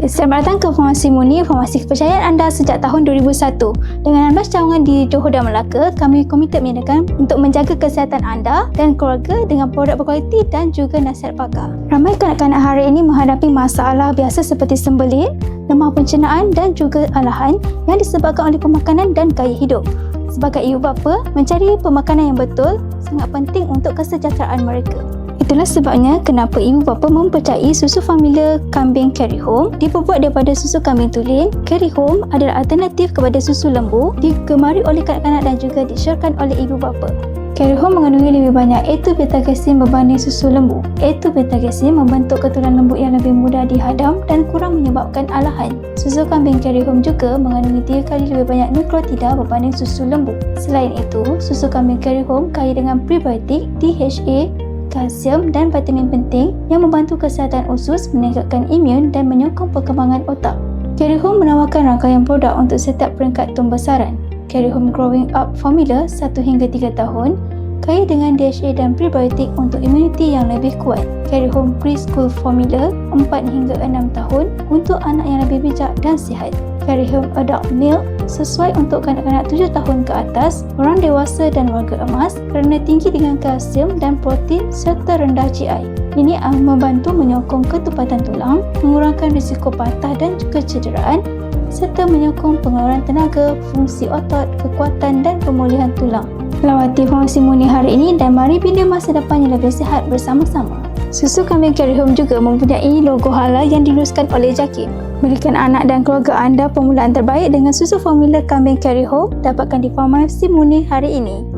Selamat datang ke Formasi Muni, formasi kepercayaan anda sejak tahun 2001. Dengan 16 cawangan di Johor dan Melaka, kami komited menyediakan untuk menjaga kesihatan anda dan keluarga dengan produk berkualiti dan juga nasihat pakar. Ramai kanak-kanak hari ini menghadapi masalah biasa seperti sembelit, lemah pencernaan dan juga alahan yang disebabkan oleh pemakanan dan gaya hidup. Sebagai ibu bapa, mencari pemakanan yang betul sangat penting untuk kesejahteraan mereka. Itulah sebabnya kenapa ibu bapa mempercayai susu formula kambing Carry Home diperbuat daripada susu kambing tulin. Carry Home adalah alternatif kepada susu lembu, digemari oleh kanak-kanak dan juga disyorkan oleh ibu bapa. Carry Home mengandungi lebih banyak A2 beta casein berbanding susu lembu. A2 beta casein membentuk keturunan lembut yang lebih mudah dihadam dan kurang menyebabkan alahan. Susu kambing Carry Home juga mengandungi 3 kali lebih banyak nukleotida berbanding susu lembu. Selain itu, susu kambing Carry Home kaya dengan prebiotik, DHA, kalsium dan vitamin penting yang membantu kesihatan usus, meningkatkan imun dan menyokong perkembangan otak. Carry Home menawarkan rangkaian produk untuk setiap peringkat pembesaran. Carry Home Growing Up Formula 1 hingga 3 tahun kaya dengan DHA dan prebiotik untuk imuniti yang lebih kuat. Carry Home Preschool Formula 4 hingga 6 tahun untuk anak yang lebih bijak dan sihat. Carry Home Adult Milk sesuai untuk kanak-kanak 7 tahun ke atas, orang dewasa dan warga emas kerana tinggi dengan kalsium dan protein serta rendah GI. Ini akan membantu menyokong ketupatan tulang, mengurangkan risiko patah dan juga cederaan serta menyokong pengeluaran tenaga, fungsi otot, kekuatan dan pemulihan tulang. Lawati formasi murni hari ini dan mari bina masa depan yang lebih sihat bersama-sama. Susu kambing Carry Home juga mempunyai logo halal yang diluluskan oleh JAKIM. Berikan anak dan keluarga anda permulaan terbaik dengan susu formula kambing Carry Home dapatkan di Farmasi Muni hari ini.